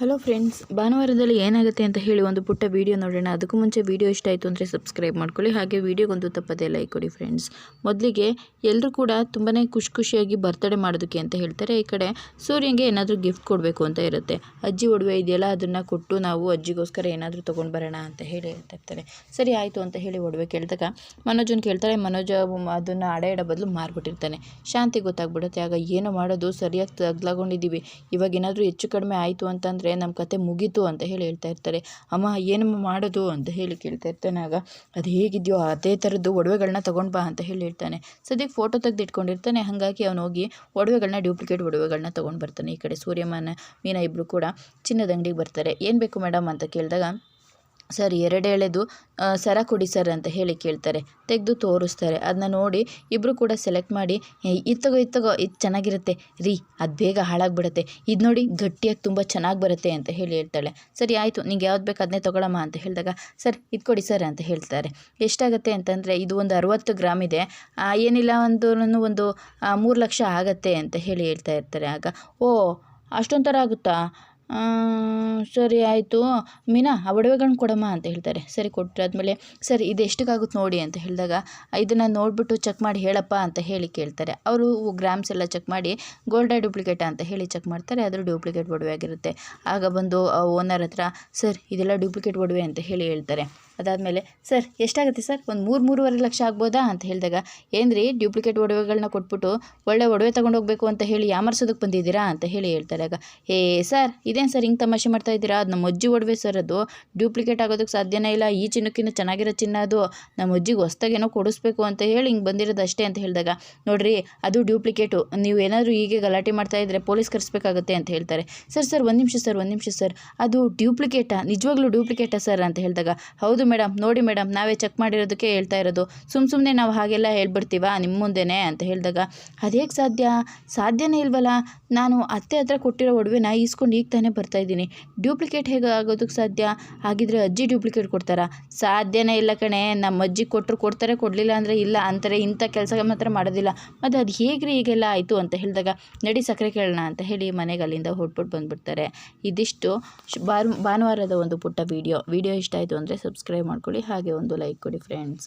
Hello friends ಭಾನುವಾರದಲ್ಲಿ ಏನಾಗುತ್ತೆ ಅಂತ ಹೇಳಿ ಒಂದು ಪುಟ್ಟ ವೀಡಿಯೋ ನೋಡೋಣ. ಅದಕ್ಕೂ ಮುಂಚೆ ವೀಡಿಯೋ ಇಷ್ಟ ಆಯಿತು ಅಂದರೆ ಸಬ್ಸ್ಕ್ರೈಬ್ ಮಾಡ್ಕೊಳ್ಳಿ. ಹಾಗೆ ವೀಡಿಯೋಗೊಂದು ತಪ್ಪದೇ ಲೈಕ್ ಕೊಡಿ ಫ್ರೆಂಡ್ಸ್ ಮೊದಲಿಗೆ ಎಲ್ಲರೂ ಕೂಡ ತುಂಬಾ ಖುಷಿ ಖುಷಿಯಾಗಿ ಬರ್ತಡೇ ಮಾಡೋದಕ್ಕೆ ಅಂತ ಹೇಳ್ತಾರೆ. ಈ ಕಡೆ ಸೂರ್ಯಂಗೆ ಏನಾದರೂ ಗಿಫ್ಟ್ ಕೊಡಬೇಕು ಅಂತ ಇರುತ್ತೆ. ಅಜ್ಜಿ ಒಡವೆ ಇದೆಯಲ್ಲ, ಅದನ್ನು ಕೊಟ್ಟು ನಾವು ಅಜ್ಜಿಗೋಸ್ಕರ ಏನಾದರೂ ತೊಗೊಂಡು ಬರೋಣ ಅಂತ ಹೇಳಿ ಹೇಳ್ತಾ ಇರ್ತಾರೆ ಸರಿ, ಆಯಿತು ಅಂತ ಹೇಳಿ ಒಡವೆ ಕೇಳಿದಾಗ ಮನೋಜನ್ ಕೇಳ್ತಾರೆ ಮನೋಜ, ಅದನ್ನು ಅಡ ಇಡೋ ಬದಲು ಮಾರ್ಬಿಟ್ಟಿರ್ತಾನೆ. ಶಾಂತಿ ಗೊತ್ತಾಗ್ಬಿಡುತ್ತೆ. ಆಗ ಏನು ಮಾಡೋದು? ಸರಿಯಾಗಿ ತಗ್ಲಾಗೊಂಡಿದ್ದೀವಿ. ಇವಾಗ ಏನಾದರೂ ಹೆಚ್ಚು ಕಡಿಮೆ ಆಯಿತು ಅಂತಂದರೆ ನಮ್ಮ ಕತೆ ಮುಗೀತು ಅಂತ ಹೇಳಿ ಹೇಳ್ತಾ ಇರ್ತಾರೆ. ಅಮ್ಮ, ಏನು ಮಾಡೋದು ಅಂತ ಹೇಳಿ ಕೇಳ್ತಾ ಇರ್ತಾನೆ. ಆಗ ಅದು ಹೇಗಿದೆಯೋ ಅದೇ ಥರದ್ದು ಒಡವೆಗಳನ್ನ ತೊಗೊಂಡು ಬಾ ಅಂತ ಹೇಳಿ ಹೇಳ್ತಾನೆ. ಸದ್ಯಕ್ಕೆ ಫೋಟೋ ತೆಗೆದು ಇಟ್ಕೊಂಡಿರ್ತಾನೆ ಹಾಗಾಗಿ ಅವನು ಹೋಗಿ ಒಡವೆಗಳನ್ನ ಡ್ಯೂಪ್ಲಿಕೇಟ್ ಒಡವೆಗಳನ್ನ ತೊಗೊಂಡು ಬರ್ತಾನೆ ಈ ಕಡೆ ಸೂರ್ಯಮಾನ, ಮೀನಾ ಇಬ್ಬರು ಕೂಡ ಚಿನ್ನದ ಅಂಗಡಿಗೆ ಬರ್ತಾರೆ. ಏನು ಬೇಕು ಮೇಡಮ್ ಅಂತ ಕೇಳಿದಾಗ ಸರ್ ಎರಡು ಎಳೆದು ಸರ ಕೊಡಿ ಸರ್ ಅಂತ ಹೇಳಿ ಕೇಳ್ತಾರೆ. ತೆಗೆದು ತೋರಿಸ್ತಾರೆ. ಅದನ್ನ ನೋಡಿ ಇಬ್ಬರು ಕೂಡ ಸೆಲೆಕ್ಟ್ ಮಾಡಿ ಇದು ತಗೋ ಇದು ತಗೋ ಇದು ಚೆನ್ನಾಗಿರುತ್ತೆ. ರೀ, ಅದು ಬೇಗ ಹಾಳಾಗ್ಬಿಡುತ್ತೆ. ಇದು ನೋಡಿ ಗಟ್ಟಿಯಾಗಿ ತುಂಬ ಚೆನ್ನಾಗಿ ಬರುತ್ತೆ ಅಂತ ಹೇಳಿ ಹೇಳ್ತಾಳೆ. ಸರಿ, ಆಯಿತು. ನಿಂಗೆ ಯಾವ್ದು ಬೇಕು ಅದನ್ನೇ ತೊಗೊಳಮ್ಮ ಅಂತ ಹೇಳಿದಾಗ, ಸರ್, ಇದು ಕೊಡಿ ಸರ್ ಅಂತ ಹೇಳ್ತಾರೆ. ಎಷ್ಟಾಗುತ್ತೆ ಅಂತಂದರೆ, ಇದು ಒಂದು ಅರುವತ್ತು ಗ್ರಾಮ್ ಇದೆ. ಏನಿಲ್ಲ ಒಂದು ಒಂದು ಮೂರು ಲಕ್ಷ ಆಗತ್ತೆ ಅಂತ ಹೇಳಿ ಹೇಳ್ತಾ ಇರ್ತಾರೆ. ಆಗ, ಓ ಅಷ್ಟೊಂಥರ ಆಗುತ್ತಾ? ಸರಿ ಆಯಿತು. ಮೀನಾ, ಆ ಒಡವೆಗಳನ್ನ ಕೊಡಮ್ಮ ಅಂತ ಹೇಳ್ತಾರೆ. ಸರಿ ಕೊಟ್ಟಾದ್ಮೇಲೆ ಸರಿ, ಇದು ಎಷ್ಟಕ್ಕಾಗುತ್ತೆ ನೋಡಿ ಅಂತ ಹೇಳಿದಾಗ, ಇದನ್ನು ನೋಡಿಬಿಟ್ಟು ಚೆಕ್ ಮಾಡಿ ಹೇಳಪ್ಪ ಅಂತ ಹೇಳಿ ಕೇಳ್ತಾರೆ. ಅವರು ಗ್ರಾಮ್ಸ್ ಎಲ್ಲ ಚೆಕ್ ಮಾಡಿ ಗೋಲ್ಡಾ ಡೂಪ್ಲಿಕೇಟ್ ಅಂತ ಹೇಳಿ ಚೆಕ್ ಮಾಡ್ತಾರೆ. ಅದರ ಡೂಪ್ಲಿಕೇಟ್ ಒಡವೆ ಆಗಿರುತ್ತೆ. ಆಗ ಬಂದು ಓನರ್ ಹತ್ರ, ಸರ್, ಇದೆಲ್ಲ ಡೂಪ್ಲಿಕೇಟ್ ಒಡವೆ ಅಂತ ಹೇಳಿ ಹೇಳ್ತಾರೆ. ಅದಾದಮೇಲೆ, ಸರ್, ಎಷ್ಟಾಗುತ್ತೆ ಸರ್? ಒಂದು ಮೂರು, ಮೂರುವರೆ ಲಕ್ಷ ಆಗ್ಬೋದಾ? ಅಂತ ಹೇಳಿದಾಗ, ಏನ್ರಿ, ಡ್ಯೂಪ್ಲಿಕೇಟ್ ಒಡವೆಗಳನ್ನ ಕೊಟ್ಬಿಟ್ಟು ಒಳ್ಳೆ ಒಡವೆ ಹೋಗಬೇಕು ಅಂತ ಹೇಳಿ ಯಾಮರ್ಸೋದಕ್ಕೆ ಬಂದಿದ್ದೀರಾ? ಅಂತ ಹೇಳಿ ಹೇಳ್ತಾರೆ ಆಗ ಏ, ಸರ್, ಇದೇನು ಸರ್ ಹಿಂಗೆ ತಮಾಷೆ ಮಾಡ್ತಾ ಇದ್ದೀರಾ? ಅದು ನಮ್ಮ ಅಜ್ಜಿ ಒಡವೆ ಸರ್ ಅದು. ಡ್ಯೂಪ್ಲಿಕೇಟ್ ಆಗೋದಕ್ಕೆ ಸಾಧ್ಯನೇ ಇಲ್ಲ. ಈ ಚಿನ್ನಕ್ಕಿಂತ ಚೆನ್ನಾಗಿರೋ ಚಿನ್ನ ಅದು. ನಮ್ಮ ಅಜ್ಜಿಗೆ ಹೊಸ್ದಾಗೇನೋ ಕೊಡಿಸ್ಬೇಕು ಅಂತ ಹೇಳಿ ಹಿಂಗೆ ಬಂದಿರೋದು ಅಷ್ಟೇ ಅಂತ ಹೇಳಿದಾಗ, ನೋಡಿರಿ, ಅದು ಡ್ಯೂಪ್ಲಿಕೇಟು. ನೀವು ಏನಾದರೂ ಹೀಗೆ ಗಲಾಟೆ ಮಾಡ್ತಾ ಇದ್ದರೆ ಪೊಲೀಸ್ ಕರೆಸ್ಬೇಕಾಗುತ್ತೆ ಅಂತ ಹೇಳ್ತಾರೆ. ಸರ್ ಸರ್, ಒಂದು ನಿಮಿಷ ಸರ್, ಒಂದು ನಿಮಿಷ ಸರ್. ಅದು ಡ್ಯೂಪ್ಲಿಕೇಟಾ? ನಿಜವಾಗ್ಲೂ ಡ್ಯೂಪ್ಲಿಕೇಟಾ ಸರ್? ಅಂತ ಹೇಳಿದಾಗ, ಹೌದು ಮೇಡಮ್, ನೋಡಿ ಮೇಡಮ್, ನಾವೇ ಚೆಕ್ ಮಾಡಿರೋದಕ್ಕೆ ಹೇಳ್ತಾ ಇರೋದು. ಸುಮ್ಮ ಸುಮ್ಮನೆ ನಾವು ಹಾಗೆಲ್ಲ ಹೇಳ್ಬಿಡ್ತೀವ ನಿಮ್ಮ ಮುಂದೆನೇ ಅಂತ ಹೇಳಿದಾಗ, ಅದೇಗೆ ಸಾಧ್ಯ? ಸಾಧ್ಯನೇ ಇಲ್ವಲ್ಲ? ನಾನು ಅತ್ತೆ ಹತ್ರ ಕೊಟ್ಟಿರೋ ಒಡವೆನ ಈಸ್ಕೊಂಡು ಈಗ ತಾನೇ ಬರ್ತಾಯಿದ್ದೀನಿ ಡ್ಯೂಪ್ಲಿಕೇಟ್ ಹೇಗೆ ಆಗೋದಕ್ಕೆ ಸಾಧ್ಯ? ಹಾಗಿದ್ರೆ ಅಜ್ಜಿ ಡ್ಯೂಪ್ಲಿಕೇಟ್ ಕೊಡ್ತಾರಾ? ಸಾಧ್ಯನೇ ಇಲ್ಲ ಕಣೆ, ನಮ್ಮ ಅಜ್ಜಿ ಕೊಟ್ಟರು ಕೊಡ್ತಾರೆ, ಕೊಡಲಿಲ್ಲ ಅಂದರೆ ಇಲ್ಲ ಅಂತಾರೆ, ಇಂಥ ಕೆಲಸ ಮಾತ್ರ ಮಾಡೋದಿಲ್ಲ. ಮತ್ತು ಅದು ಹೇಗ್ರಿ ಹೀಗೆಲ್ಲ ಆಯಿತು ಅಂತ ಹೇಳಿದಾಗ, ನಡಿ ಸಕ್ಕರೆ ಕೇಳೋಣ ಅಂತ ಹೇಳಿ ಮನೆಗೆ ಅಲ್ಲಿಂದ ಹೊಟ್ಬಿಟ್ಟು ಬಂದುಬಿಡ್ತಾರೆ. ಇದಿಷ್ಟು ಭಾನುವಾರದ ಒಂದು ಪುಟ್ಟ ವೀಡಿಯೋ. ವೀಡಿಯೋ ಇಷ್ಟ ಆಯಿತು ಅಂದರೆ ಸಬ್ಸ್ಕ್ರೈಬ್ ಮಾಡ್ಕೊಳ್ಳಿ. ಹಾಗೆ ಒಂದು ಲೈಕ್ ಕೊಡಿ ಫ್ರೆಂಡ್ಸ್